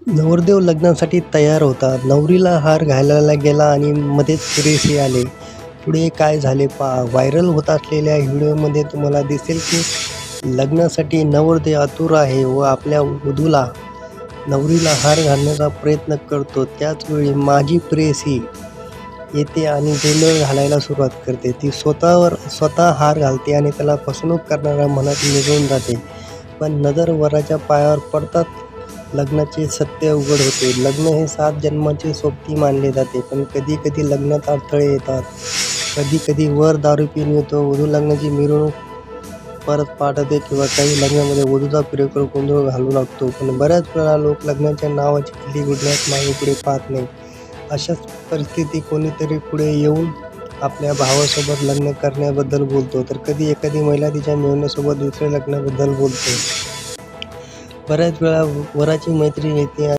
नवरदेव लग्नासाठी तयार होता. नवरीला हार घालायला गेला आणि मध्येच प्रेयसी आले. पुढे काय झाले पा व्हायरल होत असलेल्या व्हिडिओमध्ये तुम्हाला दिसेल की लग्नासाठी नवरदेव आतुर आहे व आपल्या वधूला नवरीला हार घालण्याचा प्रयत्न करतो. त्याचवेळी माझी प्रेसी येते आणि जेलवर घालायला सुरुवात करते. ती स्वतःवर स्वतः हार घालते आणि त्याला फसवणूक करणाऱ्या मनात निघून जाते. पण नजर वराच्या पायावर पडतात. लग्नाचे सत्य उघड होते. लग्न हे सात जन्माचे सोबती मानले जाते पण कधी कधी लग्नात अडथळे येतात. कधी कधी वर दारू पिऊन येतो वधू लग्नाची मिरवणूक परत पाठवते किंवा काही लग्नामध्ये वधूचा प्रेकर गोंधळ घालू लागतो. पण बऱ्याच वेळा लोक लग्नाच्या नावाची खिल्ली गुडण्यात मागे पुढे पाहत नाही अशाच परिस्थिती कोणीतरी पुढे येऊन आपल्या भावासोबत लग्न करण्याबद्दल बोलतो. तर कधी एखादी महिला तिच्या मेवण्यासोबत दुसऱ्या लग्नाबद्दल बोलते. बऱ्याच वेळा वराची मैत्रीण येते